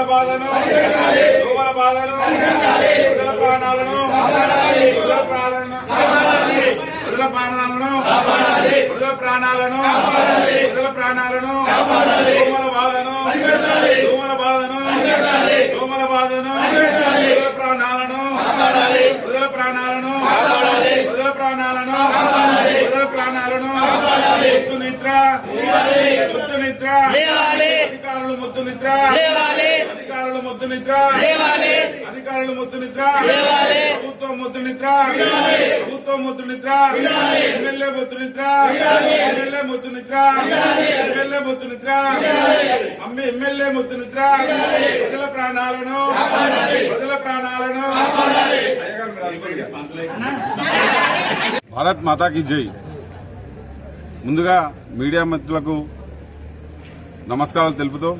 దోమల బాధను దోమల బాధను ప్రజల ప్రాణాలను ప్రజల ప్రాణాలను ప్రజల ప్రాణాలను ప్రజల ప్రాణాలను ప్రజల ప్రాణాలను దోమల బాధను దోమల బాధను దోమల బాధను ప్రజల ప్రాణాలను ప్రజల ప్రాణాలను ప్రజల ప్రాణాలను ముత్తు నిద్ర ముత్తు నిద్ర అధికారులు ముత్తు నిద్ర. అధికారులు ముత్తు నిద్ర. అధికారులు ముత్తు నిద్ర. ప్రభుత్వం ముత్తు నిద్ర. ప్రభుత్వం ముత్తు నిద్ర. ఎమ్మెల్యే ముత్తు నిద్ర. ఎమ్మెల్యే ముత్తు నిద్ర. ఎమ్మెల్యే ముత్తు నిద్ర. అమ్మి ఎమ్మెల్యే ముత్తు నిద్ర. ప్రజల ప్రాణాలను. ప్రజల ప్రాణాలను. భారత్ మాతాకి జై. ముందుగా మీడియా మిత్రులకు నమస్కారాలు తెలుపుతూ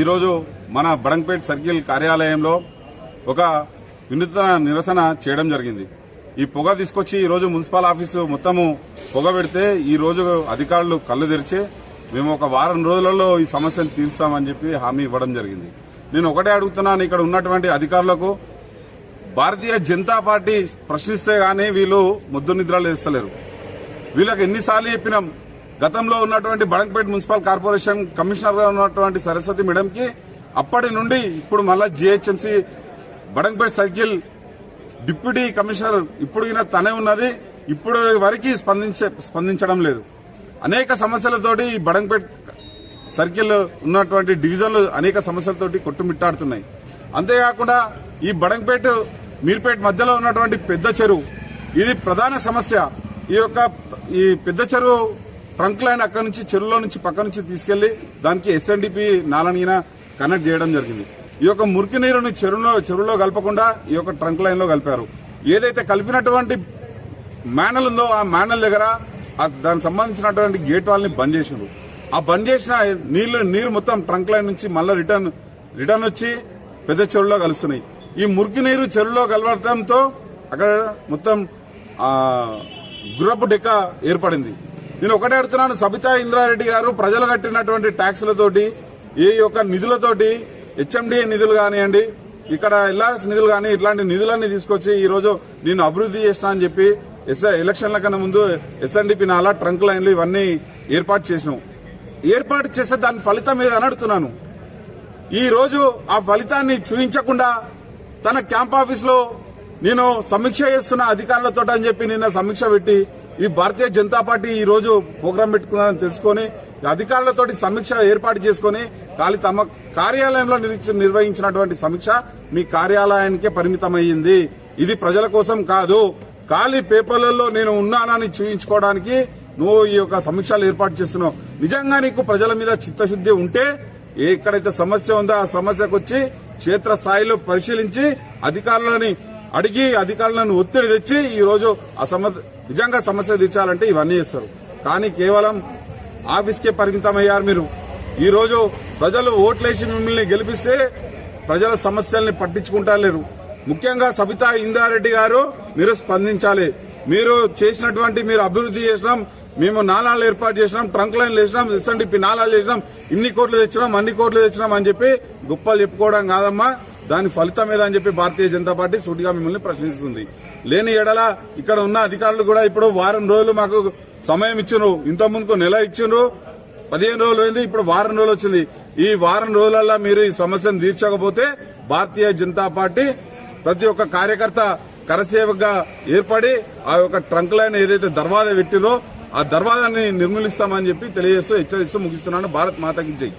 ఈరోజు మన బడంపేట్ సర్కిల్ కార్యాలయంలో ఒక వినూత్న నిరసన చేయడం జరిగింది. ఈ పొగ తీసుకొచ్చి ఈరోజు మున్సిపల్ ఆఫీసు మొత్తము పొగ పెడితే ఈ రోజు అధికారులు కళ్ళు తెరిచి మేము ఒక వారం రోజులలో ఈ సమస్యను తీరుస్తామని చెప్పి హామీ ఇవ్వడం జరిగింది. నేను ఒకటే అడుగుతున్నాను ఇక్కడ ఉన్నటువంటి అధికారులకు భారతీయ జనతా పార్టీ ప్రశ్నిస్తే గానీ వీళ్ళు ముద్దు నిద్రలు వేస్తలేరు వీళ్ళకి ఎన్నిసార్లు చెప్పినాం. గతంలో ఉన్నటువంటి బడంపేట్ మున్సిపల్ కార్పొరేషన్ కమిషనర్గా ఉన్నటువంటి సరస్వతి మేడంకి అప్పటి నుండి ఇప్పుడు మళ్ళా GHMC Badangpet circle deputy commissioner ఇప్పుడు తనే ఉన్నది. ఇప్పుడు వరకు స్పందించే స్పందించడం లేదు. అనేక సమస్యలతోటి ఈ బడంపేట్ సర్కిల్ ఉన్నటువంటి డివిజన్లు అనేక సమస్యలతోటి కొట్టుమిట్టాడుతున్నాయి. అంతేకాకుండా ఈ బడంపేట మీర్పేట్ మధ్యలో ఉన్నటువంటి పెద్ద చెరువు ఇది ప్రధాన సమస్య. ఈ యొక్క ఈ పెద్ద చెరువు ట్రంక్ లైన్ అక్కడి నుంచి చెరువులో నుంచి పక్క నుంచి తీసుకెళ్ళి దానికి ఎస్ఎన్డిపి నాలనీన కనెక్ట్ చేయడం జరిగింది. ఈ యొక్క మురికి నీరుని చెరువులో చెరువులో కలపకుండా ఈ యొక్క ట్రంక్ లైన్లో కలిపారు. ఏదైతే కలిపినటువంటి మేనల్ ఉందో ఆ మేనల్ దగ్గర దానికి సంబంధించినటువంటి గేట్ వాళ్ళని బంద్ చేసిండ్రు. ఆ బంద్ చేసిన నీళ్ళు నీరు మొత్తం ట్రంక్ లైన్ నుంచి మళ్ళీ రిటర్న్ రిటర్న్ వచ్చి పెద్ద చెరువులో కలుస్తున్నాయి. ఈ మురికి నీరు చెరువులో కలవడంతో అక్కడ మొత్తం గుర్రపు డెక్క ఏర్పడింది. నేను ఒకటే అడుగుతున్నాను సబితా ఇంద్రారెడ్డి గారు ప్రజలు కట్టినటువంటి ట్యాక్సులతోటి ఈ యొక్క నిధులతోటి హెచ్ఎండిఏ నిధులు కానివ్వండి ఇక్కడ ఎల్ఆర్ఎస్ నిధులు కానీ ఇట్లాంటి నిధులన్నీ తీసుకొచ్చి ఈ రోజు నేను అభివృద్ధి చేసిన అని చెప్పి ఎస్ ఎలక్షన్ల కన్నా ముందు ఎస్ఎన్డిపి నాలా ట్రంక్ లైన్లు ఇవన్నీ ఏర్పాటు చేసినాం. ఏర్పాటు చేస్తే దాని ఫలితం మీద అని అడుగుతున్నాను. ఈ రోజు ఆ ఫలితాన్ని చూపించకుండా తన క్యాంప్ ఆఫీస్లో నేను సమీక్ష చేస్తున్న అధికారులతో అని చెప్పి నిన్న సమీక్ష పెట్టి ఈ భారతీయ జనతా పార్టీ ఈ రోజు ప్రోగ్రాం పెట్టుకున్నారని తెలుసుకొని అధికారులతోటి సమీక్ష ఏర్పాటు చేసుకుని ఖాళీ తమ కార్యాలయంలో నిర్వహించినటువంటి సమీక్ష మీ కార్యాలయానికే పరిమితమైంది ఇది ప్రజల కోసం కాదు. ఖాళీ పేపర్లలో నేను ఉన్నానని చూయించుకోవడానికి నువ్వు ఈ యొక్క సమీక్షలు ఏర్పాటు చేస్తున్నావు. నిజంగా నీకు ప్రజల మీద చిత్తశుద్ధి ఉంటే ఎక్కడైతే సమస్య ఉందో ఆ సమస్యకు వచ్చి క్షేత్ర స్థాయిలో పరిశీలించి అధికారులని అడిగి అధికారులను ఒత్తిడి తెచ్చి ఈ రోజు ఆ సమస్య నిజంగా సమస్య తీర్చాలంటే ఇవన్నీ చేస్తారు. కానీ కేవలం ఆఫీస్కే పరిమితమయ్యారు మీరు. ఈ రోజు ప్రజలు ఓట్లేసి మిమ్మల్ని గెలిపిస్తే ప్రజల సమస్యల్ని పట్టించుకుంటారు ముఖ్యంగా సబితా ఇందారెడ్డి గారు మీరు స్పందించాలి. మీరు చేసినటువంటి మీరు అభివృద్ధి చేసినాం మేము నాళాలు ఏర్పాటు చేసినాం ట్రంక్ లైన్లు వేసినాం ఎస్ఎన్డిపి నాళాలు చేసినాం ఇన్ని కోట్లు తెచ్చినాం అన్ని కోట్లు తెచ్చినాం అని చెప్పి గొప్పలు చెప్పుకోవడం కాదమ్మా. దాని ఫలితం ఏదని చెప్పి భారతీయ జనతా పార్టీ సూటిగా మిమ్మల్ని ప్రశ్నిస్తుంది. లేని ఎడల ఇక్కడ ఉన్న అధికారులు కూడా ఇప్పుడు వారం రోజులు మాకు సమయం ఇచ్చిండ్రు ఇంత ముందుకు నెల ఇచ్చిండ్రు పదిహేను రోజులు అయింది ఇప్పుడు వారం రోజులు వచ్చింది. ఈ వారం రోజులల్లో మీరు ఈ సమస్యను తీర్చకపోతే భారతీయ జనతా పార్టీ ప్రతి ఒక్క కార్యకర్త కరసేవగా ఏర్పడి ఆ యొక్క ట్రంక్ లైన్ ఏదైతే దర్వాజా పెట్టిరో ఆ దర్వాజాన్ని నిర్మూలిస్తామని చెప్పి తెలియజేస్తూ హెచ్చరిస్తూ ముగిస్తున్నాను. భారత్ మాతకి జై.